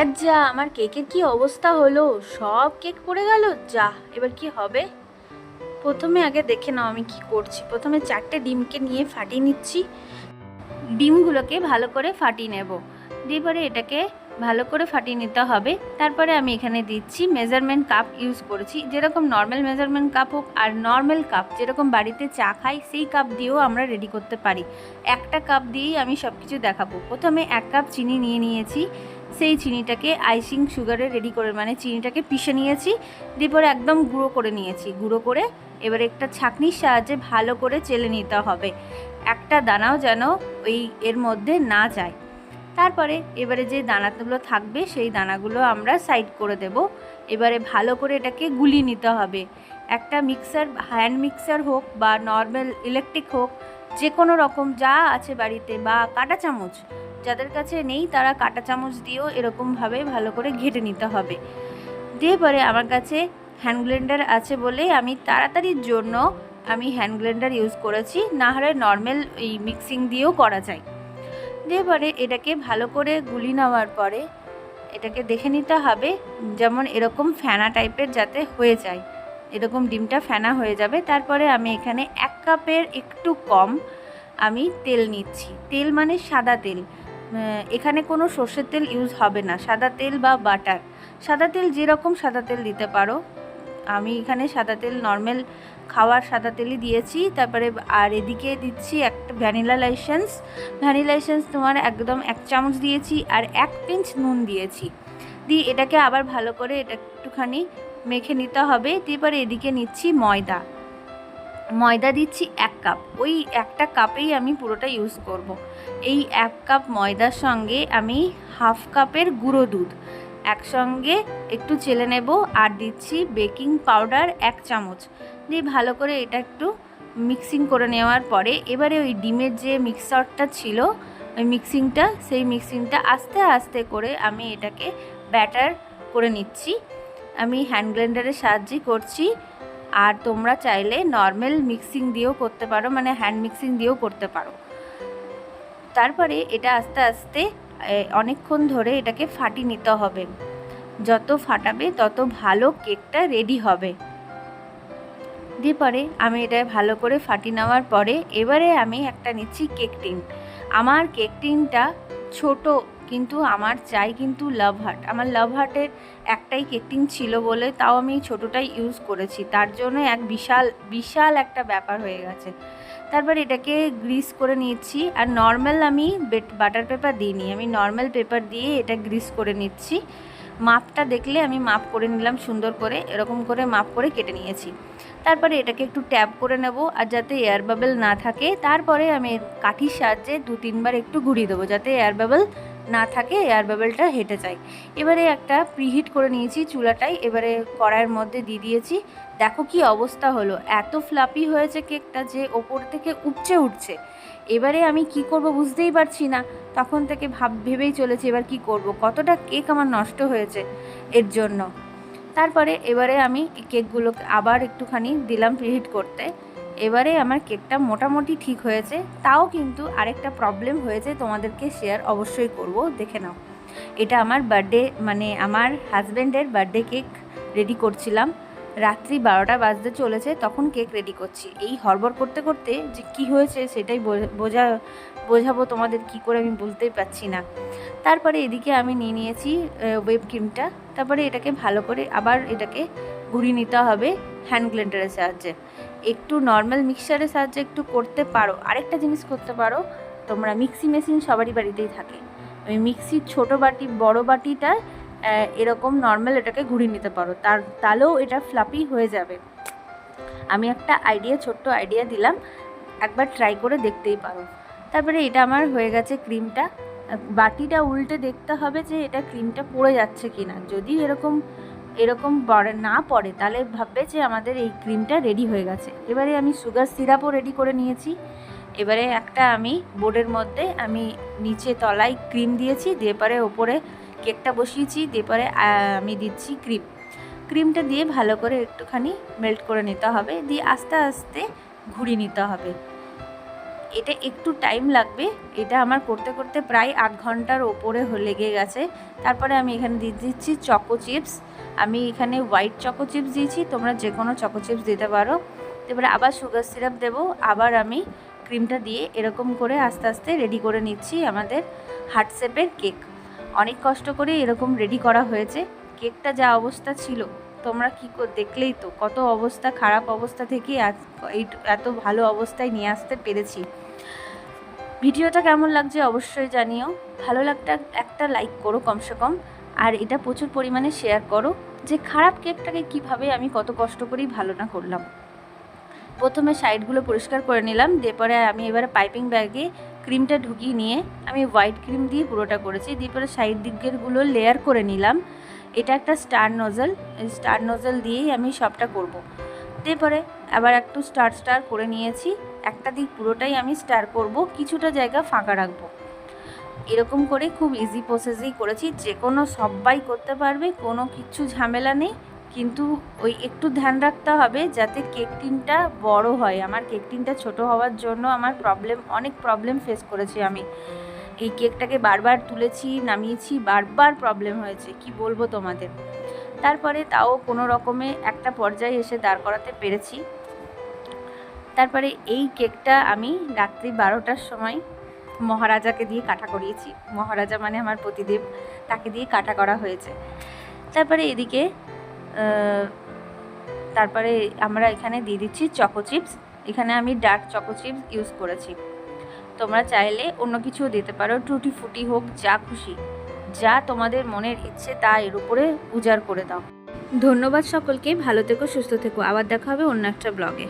ধ্যাত যা, আমার কেকের কি অবস্থা হলো? সব কেক পড়ে গেল? যা, এবার কি হবে? প্রথমে আগে দেখে নাও আমি কি করছি। প্রথমে চারটে ডিমকে নিয়ে ফাটিয়ে নিচ্ছি। ডিমগুলোকে ভালো করে ফাটিয়ে নেব। দিয়ে পরে এটাকে ভালো করে ফাটিয়ে নিতে হবে। তারপরে আমি এখানে দিচ্ছি মেজারমেন্ট কাপ ইউজ করেছি। যেরকম নর্মাল মেজারমেন্ট কাপ হোক আর নর্মাল কাপ যেরকম বাড়িতে চা খাই, সেই কাপ দিয়েও আমরা রেডি করতে পারি। একটা কাপ দিয়েই আমি সব কিছু দেখাবো। প্রথমে এক কাপ চিনি নিয়ে নিয়েছি। সেই চিনিটাকে আইসিং সুগারে রেডি করে মানে চিনিটাকে পিষে নিয়েছি, দিয়ে পরে একদম গুঁড়ো করে নিয়েছি। গুঁড়ো করে এবার একটা ছাঁকনির সাহায্যে ভালো করে চেলে নিতে হবে। একটা দানাও যেন ওই এর মধ্যে না যায়। তারপরে এবারে যে দানাগুলো থাকবে, সেই দানাগুলো আমরা সাইড করে দেব। এবারে ভালো করে এটাকে গুলি নিতে হবে। একটা মিক্সার হ্যান্ড মিক্সার হোক বা নর্মাল ইলেকট্রিক হোক যে কোনো রকম যা আছে বাড়িতে বা কাঁটা চামচ যাদের কাছে নেই, তারা কাঁটা চামচ দিয়েও এরকমভাবে ভালো করে ঘেটে নিতে হবে। দিয়ে পরে আমার কাছে হ্যান্ড গ্লেন্ডার আছে বলে আমি তাড়াতাড়ির জন্য আমি হ্যান্ড গ্লেন্ডার ইউজ করেছি, না হলে নর্মাল এই মিক্সিং দিয়েও করা যায়। দিয়ে পরে এটাকে ভালো করে গুলি নেওয়ার পরে এটাকে দেখে নিতে হবে, যেমন এরকম ফ্যানা টাইপের যাতে হয়ে যায়। এরকম ডিমটা ফেনা হয়ে যাবে, তারপরে আমি এখানে এক কাপের একটু কম আমি তেল নিচ্ছি। তেল মানে সাদা তেল। এখানে কোনো সর্ষের তেল ইউজ হবে না। সাদা তেল বা বাটার সাদা তেল যেরকম সাদা তেল দিতে পারো। আমি এখানে সাদা তেল নর্মাল খাওয়ার সাদা তেলই দিয়েছি। তারপরে আর এদিকে দিচ্ছি একটা ভ্যানিলা লাইসেন্স ভ্যানিলা লাইসেন্স তোমার একদম এক চামচ দিয়েছি আর এক পিঞ্চ নুন দিয়েছি। দিয়ে এটাকে আবার ভালো করে এটা একটুখানি মেখে নিতে হবে। তারপরে এদিকে নিচ্ছি ময়দা। ময়দা দিচ্ছি এক কাপ। ওই একটা কাপেই আমি পুরোটা ইউজ করব। এই এক কাপ ময়দার সঙ্গে আমি হাফ কাপের গুঁড়ো দুধ। একসঙ্গে একটু চেলে নেব আর দিচ্ছি বেকিং পাউডার এক চামচ। দিয়ে ভালো করে এটা একটু মিক্সিং করে নেওয়ার পরে এবারে ওই ডিমের যে মিক্সারটা ছিল, ওই মিক্সিংটা সেই মিক্সিংটা আস্তে আস্তে করে আমি এটাকে ব্যাটার করে নিচ্ছি। আমি হ্যান্ড ব্লেন্ডারের সাহায্যে করছি। আর তোমরা চাইলে নর্মাল মিক্সিং দিয়েও করতে পারো মানে হ্যান্ড মিক্সিং দিয়েও করতে পারো। তারপরে এটা আস্তে আস্তে অনেকক্ষণ ধরে এটাকে ফাটিয়ে নিতে হবে। যত ফাটাবে, তত ভালো কেকটা রেডি হবে। দিয়ে পরে আমি এটা ভালো করে ফাটিয়ে নেওয়ার পরে, এবারে আমি একটা নিচ্ছি কেক টিন আমার কেক টিনটা ছোট কিন্তু আমার চাই কিন্তু লাভ হার্ট আমার লাভ হার্টের একটাই কেক টিন ছিল বলে তাও আমি ছোটোটাই ইউজ করেছি। তার জন্য এক বিশাল বিশাল একটা ব্যাপার হয়ে গেছে। তারপর এটাকে গ্রিস করে নিচ্ছি। আর নর্মাল আমি বাটার পেপার দিইনি। আমি নর্মাল পেপার দিয়ে এটা গ্রিস করে নিচ্ছি। মাপটা দেখলে আমি মাপ করে নিলাম সুন্দর করে। এরকম করে মাপ করে কেটে নিয়েছি। তারপরে এটাকে একটু ট্যাপ করে নেব। আর যাতে এয়ার বাবেল না থাকে, তারপরে আমি কাঠির সাহায্যে দু তিনবার একটু ঘুরিয়ে দেবো। যাতে এয়ার বাবেল না থাকে এয়ার বাবেলটা হেঁটে যায়। এবারে একটা প্রিহিট করে নিয়েছি চুলাটাই, এবারে কড়াইয়ের মধ্যে দিয়ে দিয়েছি। দেখো কি অবস্থা হলো, এত ফ্লাপি হয়েছে কেকটা যে ওপর থেকে উপচে উঠছে। এবারে আমি কি করব বুঝতেই পারছি না, তখন থেকে ভাব, ভেবেই চলেছি এবার কি করব, কতটা কেক আমার নষ্ট হয়েছে এর জন্য। তারপরে এবারে আমি কেকগুলোকে আবার একটুখানি দিলাম প্রিহিট করতে। এবারে আমার কেকটা মোটামুটি ঠিক হয়েছে, তাও কিন্তু আরেকটা প্রবলেম হয়েছে তোমাদেরকে শেয়ার অবশ্যই করব, দেখে নাও। এটা আমার বার্থডে মানে আমার হাজব্যান্ডের বার্থডে কেক রেডি করছিলাম। রাত্রি বারোটা বাজতে চলেছে, তখন কেক রেডি করছি। এই হরবর করতে করতে যে কি হয়েছে সেটাই বোঝা- বোঝা, বোঝাবো তোমাদের কি করে আমি বলতেই পারছি না। তারপরে এদিকে আমি নিয়ে নিয়েছি ওয়েব ক্রিমটা তারপরে এটাকে ভালো করে আবার এটাকে ঘুরিয়ে নিতে হবে হ্যান্ড ব্লেন্ডারের সাহায্যে। একটু নর্মাল মিক্সারের সাহায্যে একটু করতে পারো। আরেকটা জিনিস করতে পারো, তোমরা মিক্সি মেশিন সবারই বাড়িতেই থাকে। ওই মিক্সির ছোট বাটি, বড় বাটিটা এরকম নর্মাল এটাকে ঘুরিয়ে নিতে পারো। তার, তাহলেও এটা ফ্লাপি হয়ে যাবে। আমি একটা আইডিয়া ছোট্ট আইডিয়া দিলাম। একবার ট্রাই করে দেখতেই পারো। তারপরে এটা আমার হয়ে গেছে ক্রিমটা বাটিটা উল্টে দেখতে হবে যে এটা ক্রিমটা পড়ে যাচ্ছে কি না যদি এরকম এরকম পড়ে না পড়ে, তাহলে ভাববে যে আমাদের এই ক্রিমটা রেডি হয়ে গেছে। এবারে আমি সুগার সিরাপও রেডি করে নিয়েছি। এবারে একটা আমি বোর্ডের মধ্যে আমি নিচে তলায় ক্রিম দিয়েছি, দিয়ে পরে ওপরে কেকটা বসিয়েছি, দিয়ে পরে আমি দিচ্ছি ক্রিম ক্রিমটা দিয়ে ভালো করে একটুখানি মেল্ট করে নিতে হবে, দিয়ে আস্তে আস্তে ঘুরিয়ে নিতে হবে। এটা একটু টাইম লাগবে। এটা আমার করতে করতে প্রায় আধ ঘণ্টার ওপরে লেগে গেছে। তারপরে আমি এখানে দিয়ে দিচ্ছি চকো চিপস আমি এখানে হোয়াইট চকো চিপস দিয়েছি, তোমরা যে কোনো চকো চিপস দিতে পারো। এবারে আবার সুগার সিরাপ দেবো, আবার আমি ক্রিমটা দিয়ে এরকম করে আস্তে আস্তে রেডি করে নিচ্ছি আমাদের হার্ট শেপের কেক অনেক কষ্ট করে এরকম রেডি করা হয়েছে। কেকটা যা অবস্থা ছিল, তোমরা কি দেখলেই তো কত অবস্থা, খারাপ অবস্থা থেকে এত ভালো অবস্থায় নিয়ে আসতে পেরেছি। ভিডিওটা কেমন লাগছে অবশ্যই জানিও। ভালো লাগটা একটা লাইক করো কমসে কম, আর এটা প্রচুর পরিমাণে শেয়ার করো। যে খারাপ কেকটাকে কীভাবে আমি কত কষ্ট করেই ভালো না করলাম। প্রথমে সাইডগুলো পরিষ্কার করে নিলাম, দিয়ে পরে আমি এবারে পাইপিং ব্যাগে ক্রিমটা ঢুকিয়ে নিয়ে আমি হোয়াইট ক্রিম দিয়ে পুরোটা করেছি, দিয়ে পরে সাইড দিকেরগুলো লেয়ার করে নিলাম। এটা একটা স্টার নজল স্টার নজল দিয়েই আমি সবটা করব। দিয়ে পরে আবার একটু স্টার স্টার করে নিয়েছি, একটা দিক পুরোটাই আমি স্টার করব, কিছুটা জায়গা ফাঁকা রাখব। এরকম করে খুব ইজি প্রসেসেই করেছি। যে কোনো সবাই করতে পারবে, কোনো কিছু ঝামেলা নেই। কিন্তু ওই একটু ধ্যান রাখতে হবে যাতে কেক টিনটা বড় হয়। আমার কেক টিনটা ছোট হওয়ার জন্য আমার প্রবলেম অনেক প্রবলেম ফেস করেছি আমি। এই কেকটাকে বারবার তুলেছি, নামিয়েছি, বারবার প্রবলেম হয়েছে। কি বলব তোমাদের? তারপরে তাও কোনো রকমে একটা পর্যায়ে এসে দাঁড় করাতে পেরেছি। তারপরে এই কেকটা আমি রাত্রি বারোটার সময় মহারাজাকে দিয়ে কাটা করিয়েছি। মহারাজা মানে আমার প্রতিদেব তাকে দিয়ে কাটা করা হয়েছে। তারপরে এদিকে তারপরে আমরা এখানে দিয়ে দিচ্ছি চকো চিপস এখানে আমি ডার্ক চকো চিপস ইউজ করেছি। তোমরা চাইলে অন্য কিছুও দিতে পারো, টুটি ফুটি হোক, যা খুশি। যা তোমাদের মনের ইচ্ছে, তা এর উপরে উজাড় করে দাও। ধন্যবাদ সকলকে, ভালো থেকো, সুস্থ থেকো। আবার দেখা হবে অন্য একটা ব্লগে